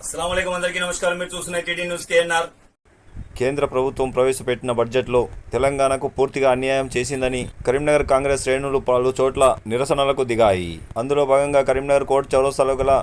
నమస్కారం. మీరు చూస్తున్న టీడీ న్యూస్ కేఎన్ఆర్. కేంద్ర ప్రభుత్వం ప్రవేశపెట్టిన బడ్జెట్లో తెలంగాణకు పూర్తిగా అన్యాయం చేసిందని కరీంనగర్ కాంగ్రెస్ శ్రేణులు పలు చోట్ల నిరసనలకు దిగాయి. అందులో భాగంగా కరీంనగర్ కోర్టు చౌరస్తాలో గల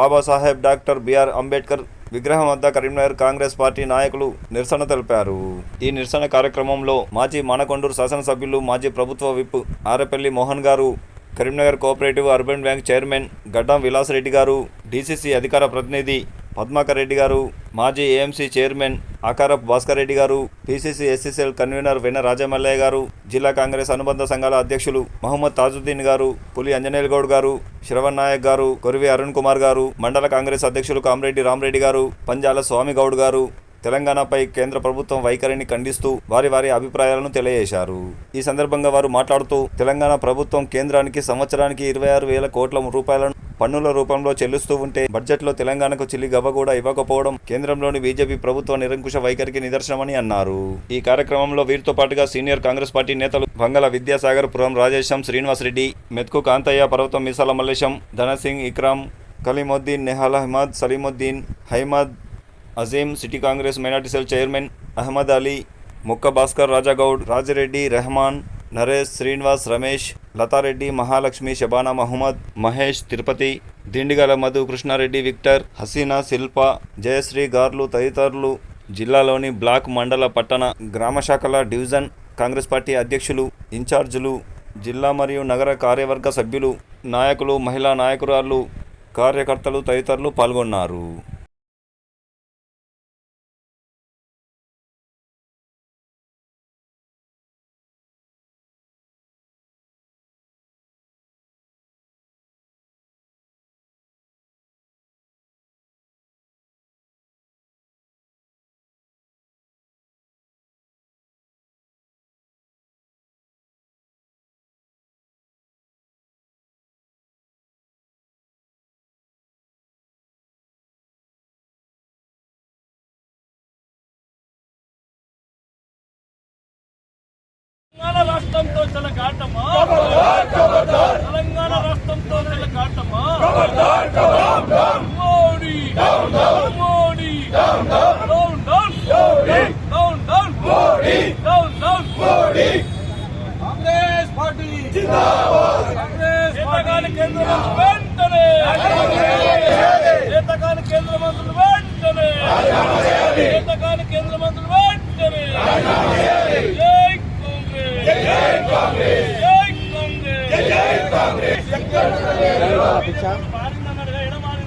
బాబాసాహెబ్ డాక్టర్ బిఆర్ అంబేద్కర్ విగ్రహం వద్ద కరీంనగర్ కాంగ్రెస్ పార్టీ నాయకులు నిరసన తెలిపారు. ఈ నిరసన కార్యక్రమంలో మాజీ మానకొండూరు శాసనసభ్యులు మాజీ ప్రభుత్వ విప్ ఆరపల్లి మోహన్ గారు Karimnagar cooperative urban bank chairman Gaddam Vilasareddy గారు డీసీసీ అధికార ప్రతినిధి పద్మాకర్ రెడ్డి గారు మాజీ ఏఎంసీ చైర్మన్ ఆకారప్ భాస్కర్ రెడ్డి గారు పీసీసీ ఎస్సీసీఎల్ కన్వీనర్ వెన రాజమల్లయ్య గారు జిల్లా కాంగ్రెస్ అనుబంధ సంఘాల అధ్యక్షులు మహమ్మద్ తాజుద్దీన్ గారు పులి అంజనేల్ గౌడ్ గారు శ్రవణ్ నాయక్ గారు కొరివి అరుణ్ కుమార్ గారు మండల కాంగ్రెస్ అధ్యక్షులు కామరెడ్డి రామరెడ్డి గారు పంజాల స్వామి గౌడ్ గారు తెలంగాణపై కేంద్ర ప్రభుత్వం వైఖరిని ఖండిస్తూ వారి వారి అభిప్రాయాలను తెలియజేశారు. ఈ సందర్భంగా వారు మాట్లాడుతూ తెలంగాణ ప్రభుత్వం కేంద్రానికి సంవత్సరానికి ఇరవై ఆరు వేల కోట్ల రూపాయలను పన్నుల రూపంలో చెల్లిస్తూ ఉంటే బడ్జెట్లో తెలంగాణకు చిల్లి గవ్వ కూడా ఇవ్వకపోవడం కేంద్రంలోని బీజేపీ ప్రభుత్వ నిరంకుశ వైఖరికి నిదర్శనమని అన్నారు. ఈ కార్యక్రమంలో వీరితో పాటుగా సీనియర్ కాంగ్రెస్ పార్టీ నేతలు బంగళ విద్యాసాగర్ పురం Rajesham Srinivas Reddy Methku Kantaiah Parvatham Misala Mallesham Dhansingh Ikram Kaleemuddin Nehal Ahmed Saleemuddin Haimad Azeem city Congress minority cell chairman Ahmed Ali Mukka Bhaskar Rajagoud Rajireddy Rehman Naresh Srinivas Ramesh Latareddy Mahalakshmi Shabana Mohammed Mahesh Tirupati Dindigala Madhu Krishnareddy Victor Haseena Shilpa Jayashree గార్లు తదితరులు జిల్లాలోని black మండల పట్టణ గ్రామ శాఖల division Congress party అధ్యక్షులు ఇన్ఛార్జీలు జిల్లా మరియు నగర కార్యవర్గ సభ్యులు నాయకులు మహిళా నాయకురాలు కార్యకర్తలు తదితరులు పాల్గొన్నారు. తెలంగాణ రాష్ట్రంతో చెలగాటమా? తెలంగాణ రాష్ట్రంతో చెలగాటమా? Modi. Modi. Down down down down down down Congress party. Congress party. కేంద్ర వెంటనే చేతకాని కేంద్ర మంత్రులు వెంటనే చేతకాని కేంద్ర మంత్రులు వెంటనే జై కాంగ్రెస్ జై కాంగ్రెస్ జై కాంగ్రెస్ మారిందన్నాడుగా,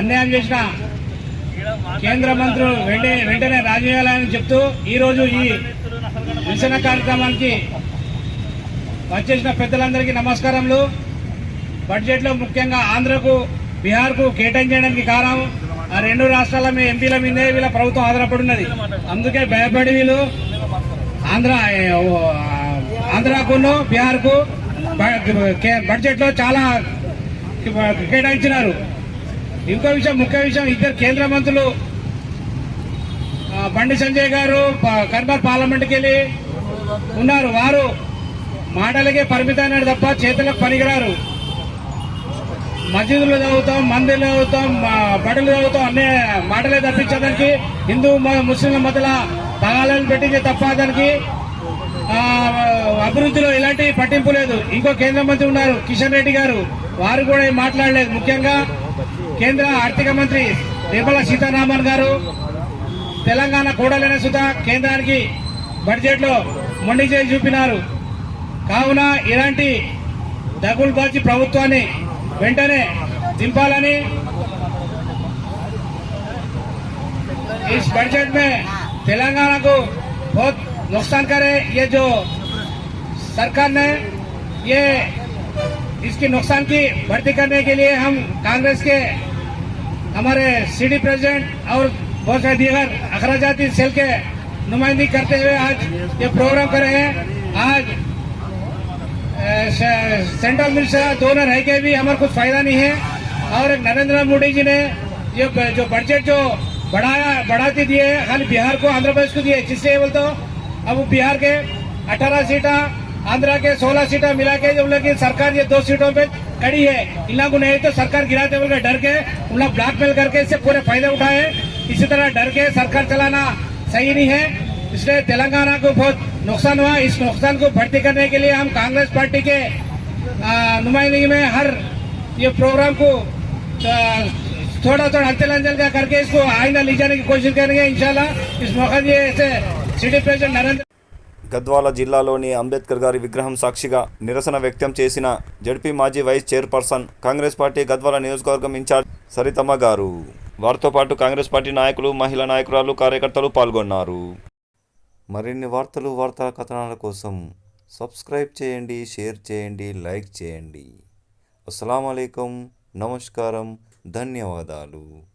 అన్యాయం చేసిన కేంద్ర మంత్రులు వెంటనే వెంటనే రాజేయాలని చెప్తూ ఈ రోజు ఈ నిరసన కార్యక్రమానికి వచ్చేసిన పెద్దలందరికీ నమస్కారములు. బడ్జెట్లో ముఖ్యంగా ఆంధ్రకు బీహార్కు కేటాయించడానికి కారణం ఆ రెండు రాష్ట్రాల మీ ఎంపీల మీదే వీళ్ళ ప్రభుత్వం ఆధారపడి ఉన్నది అందుకే భయపడి వీళ్ళు ఆంధ్ర ఆంధ్రాకును బీహార్కు బడ్జెట్లో చాలా కేటాయించినారు. ఇంకో విషయం ముఖ్య విషయం ఇద్దరు కేంద్ర మంత్రులు బండి సంజయ్ గారు కర్బర్ పార్లమెంట్కి వెళ్ళి ఉన్నారు. వారు మాటలకే పరిమితమైనాడు తప్ప చేతులకు పనికిరారు. మసీదులు చదువుతాం మందిర్లు చదువుతాం బడులు చదువుతాం అన్ని మాటలే తప్పించడానికి హిందూ మ- ముస్లింల మధ్యలో తగాలను పెట్టించే తప్ప దానికి అభివృద్ధిలో ఎలాంటి పట్టింపు లేదు. ఇంకో కేంద్ర మంత్రి ఉన్నారు కిషన్ రెడ్డి గారు. వారు కూడా మాట్లాడలేదు. ముఖ్యంగా కేంద్ర ఆర్థిక మంత్రి నిర్మలా సీతారామన్ గారు తెలంగాణ కూడలైన సుత కేంద్రానికి బడ్జెట్ లో మొండి చేసి చూపినారు కావున ఇలాంటి దగులుబాజీ ప్రభుత్వాన్ని వెంటనే దింపాలని इस बजट में तेलंगाना को बहुत नुकसान करे ये जो सरकार ने ये इसकी नुकसान की भर्ती करने के लिए हम कांग्रेस के हमारे सीडी प्रेसिडेंट और बहुत सारे दीगर अखराजाती सेल के नुमाइंदगी करते हुए आज ये प्रोग्राम कर रहे हैं, आज सेंट्रल मिनिस्टर दोनों रह के भी हमारे कुछ फ़ायदा नहीं है। और नरेंद्र मोदी जी ने ये जो बजट जो बढ़ाया, बढ़ाते दिए खाली बिहार को, आंध्र प्रदेश को दिए जिससे बोलते अब बिहार के 18 सीटा आंध्रा के 16 सीटा मिला के जब लोग सरकार ये दो सीटों पे कड़ी है। इन लोगों को नहीं तो सरकार गिराते बोल के डर के, उन लोग ब्लैकमेल करके इससे पूरे फ़ायदे उठाए। इसी तरह डर के सरकार चलाना सही नहीं है। इसलिए तेलंगाना को बहुत नुकसान हुआ। इस नुकसान को भर्ती करने के लिए हम कांग्रेस पार्टी के नुमाइंदगी में हर ये प्रोग्राम को थोड़ा थोड़ा अंचल अंचल का करके इसको आईना ले जाने की कोशिश करेंगे, इंशाल्लाह। इस मौका दिए ऐसे सिटी प्रेसिडेंट नरेंद्र గద్వాల జిల్లాలోని అంబేద్కర్ గారి విగ్రహం సాక్షిగా నిరసన వ్యక్తం చేసిన జడ్పీ మాజీ vice chairperson Congress party Gadwal నియోజకవర్గం ఇన్ఛార్జ్ సరితమ్మ గారు. వారితో పాటు కాంగ్రెస్ పార్టీ నాయకులు మహిళా నాయకురాలు కార్యకర్తలు పాల్గొన్నారు. మరిన్ని వార్తలు వార్తా కథనాల కోసం సబ్స్క్రైబ్ చేయండి షేర్ చేయండి లైక్ చేయండి. అస్సలం నమస్కారం. ధన్యవాదాలు.